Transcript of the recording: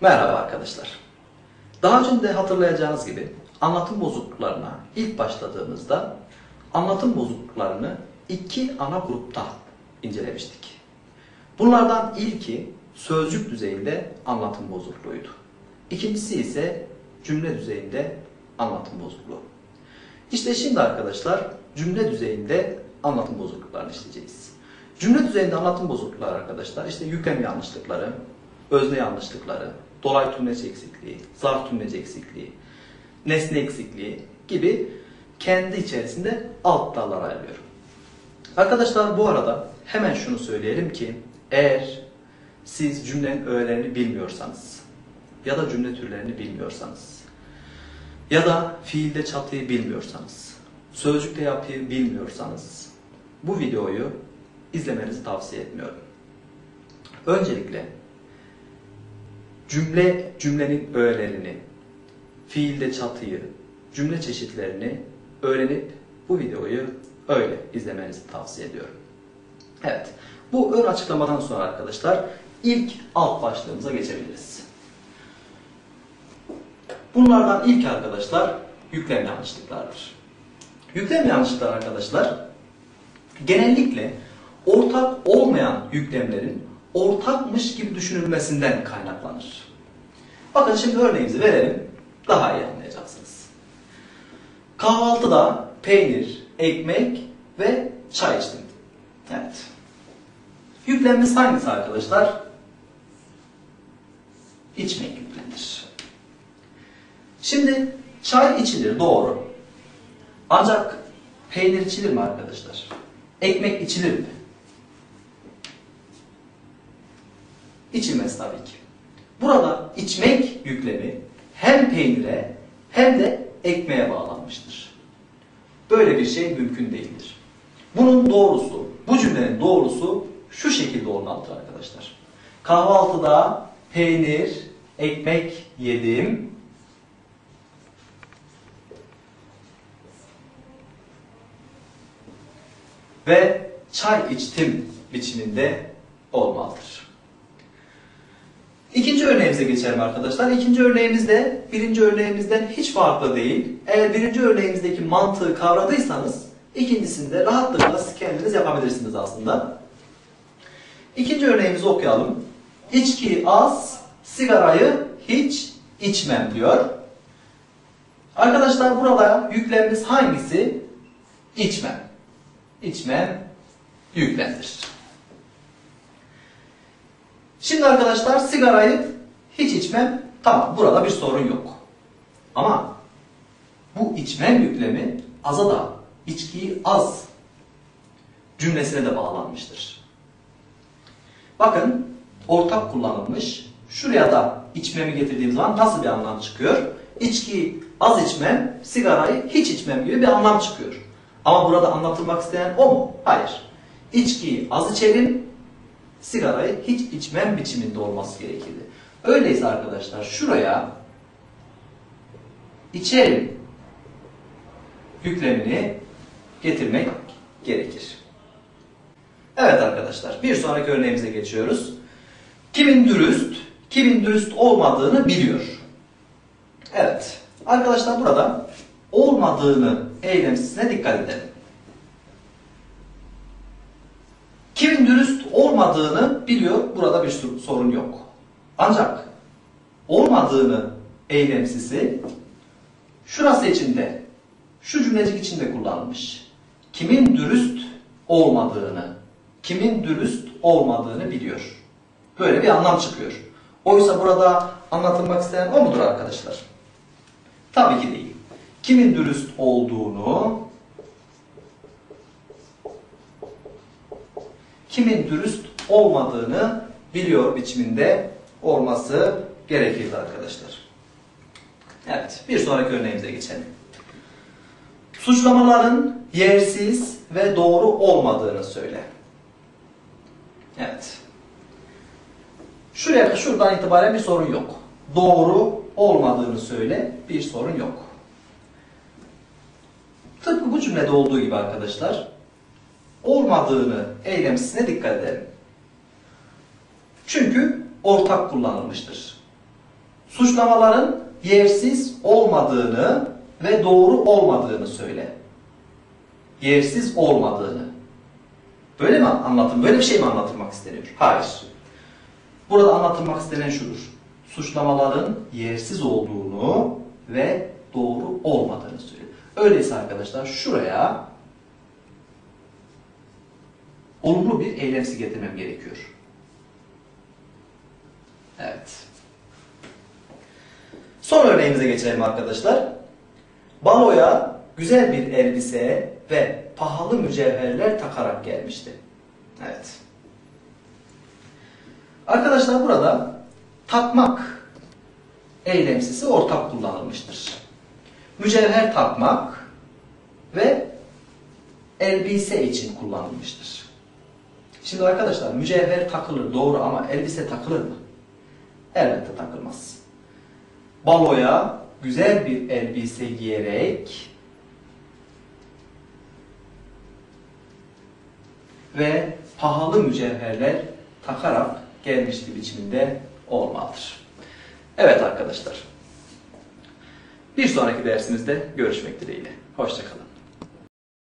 Merhaba arkadaşlar. Daha önce de hatırlayacağınız gibi anlatım bozukluklarına ilk başladığımızda anlatım bozukluklarını iki ana grupta incelemiştik. Bunlardan ilki sözcük düzeyinde anlatım bozukluğuydu. İkincisi ise cümle düzeyinde anlatım bozukluğu. İşte şimdi arkadaşlar cümle düzeyinde anlatım bozukluklarını işleyeceğiz. Cümle düzeyinde anlatım bozuklukları arkadaşlar işte yüklem yanlışlıkları, özne yanlışlıkları, dolay tümleç eksikliği, zarf tümleç eksikliği, nesne eksikliği gibi kendi içerisinde alt dallara ayırıyor. Arkadaşlar bu arada hemen şunu söyleyelim ki eğer siz cümlenin öğelerini bilmiyorsanız ya da cümle türlerini bilmiyorsanız ya da fiilde çatıyı bilmiyorsanız, sözcükte yapıyı bilmiyorsanız bu videoyu izlemenizi tavsiye etmiyorum. Öncelikle cümle cümlenin öğelerini, fiilde çatıyı, cümle çeşitlerini öğrenip bu videoyu öyle izlemenizi tavsiye ediyorum. Evet, bu ön açıklamadan sonra arkadaşlar ilk alt başlığımıza geçebiliriz. Bunlardan ilk arkadaşlar yüklem yanlışlıklardır. Yüklem yanlışlıklar arkadaşlar genellikle ortak olmayan yüklemlerin ortakmış gibi düşünülmesinden kaynaklanır. Bakın şimdi örneğimizi verelim. Daha iyi anlayacaksınız. Kahvaltıda peynir, ekmek ve çay içtim. Evet. Yüklemimiz hangisi arkadaşlar? İçmek yüklenir. Şimdi çay içilir doğru. Ancak peynir içilir mi arkadaşlar? Ekmek içilir mi? İçilmez tabii ki. Burada içmek yüklemi hem peynire hem de ekmeğe bağlanmıştır. Böyle bir şey mümkün değildir. Bunun doğrusu, bu cümlenin doğrusu şu şekilde olmalıdır arkadaşlar. Kahvaltıda peynir, ekmek yedim. Ve çay içtim biçiminde olmalıdır. İkinci örneğimize geçelim arkadaşlar. İkinci örneğimiz de birinci örneğimizden hiç farklı değil. Eğer birinci örneğimizdeki mantığı kavradıysanız ikincisinde rahatlıkla kendiniz yapabilirsiniz aslında. İkinci örneğimizi okuyalım. İçki az, sigarayı hiç içmem diyor. Arkadaşlar burada yüklemimiz hangisi? İçmem. İçmem yüklemdir. Şimdi arkadaşlar sigarayı hiç içmem. Tamam burada bir sorun yok. Ama bu içmem yüklemi aza da içkiyi az cümlesine de bağlanmıştır. Bakın ortak kullanılmış. Şuraya da içmemi getirdiğim zaman nasıl bir anlam çıkıyor? İçkiyi az içmem, sigarayı hiç içmem gibi bir anlam çıkıyor. Ama burada anlatılmak isteyen o mu? Hayır. İçkiyi az içerim, sigarayı hiç içmem biçiminde olması gerekirdi. Öyleyse arkadaşlar şuraya içerim yüklemini getirmek gerekir. Evet arkadaşlar bir sonraki örneğimize geçiyoruz. Kimin dürüst, kimin dürüst olmadığını biliyor. Evet arkadaşlar burada olmadığını eylemsizine dikkat edelim. Kimin dürüst olmadığını biliyor. Burada bir sorun yok. Ancak olmadığını eylemsisi şurası içinde, şu cümlecik içinde kullanılmış. Kimin dürüst olmadığını, kimin dürüst olmadığını biliyor. Böyle bir anlam çıkıyor. Oysa burada anlatılmak isteyen o mudur arkadaşlar? Tabii ki değil. Kimin dürüst olduğunu kimin dürüst olmadığını biliyor biçiminde olması gerekirdi arkadaşlar. Evet, bir sonraki örneğimize geçelim. Suçlamaların yersiz ve doğru olmadığını söyle. Evet. Şuraya şuradan itibaren bir sorun yok. Doğru olmadığını söyle, bir sorun yok. Tıpkı bu cümlede olduğu gibi arkadaşlar, olmadığını eylemsizine dikkat edelim. Çünkü ortak kullanılmıştır. suçlamaların yersiz olmadığını ve doğru olmadığını söyle. Yersiz olmadığını. Böyle mi anlatım? Böyle bir şey mi anlatılmak isteniyor? Hayır. Burada anlatılmak istenen şudur. Suçlamaların yersiz olduğunu ve doğru olmadığını söyle. Öyleyse arkadaşlar şuraya olumlu bir eylemsi getirmem gerekiyor. Evet. Son örneğimize geçelim arkadaşlar. Baloya güzel bir elbise ve pahalı mücevherler takarak gelmişti. Evet. Arkadaşlar burada takmak eylemsisi ortak kullanılmıştır. Mücevher takmak ve elbise için kullanılmıştır. Şimdi arkadaşlar mücevher takılır doğru ama elbise takılır mı? Elbette takılmaz. Baloya güzel bir elbise giyerek ve pahalı mücevherler takarak gelmişti biçiminde olmalıdır. Evet arkadaşlar. Bir sonraki dersimizde görüşmek dileğiyle. Hoşçakalın.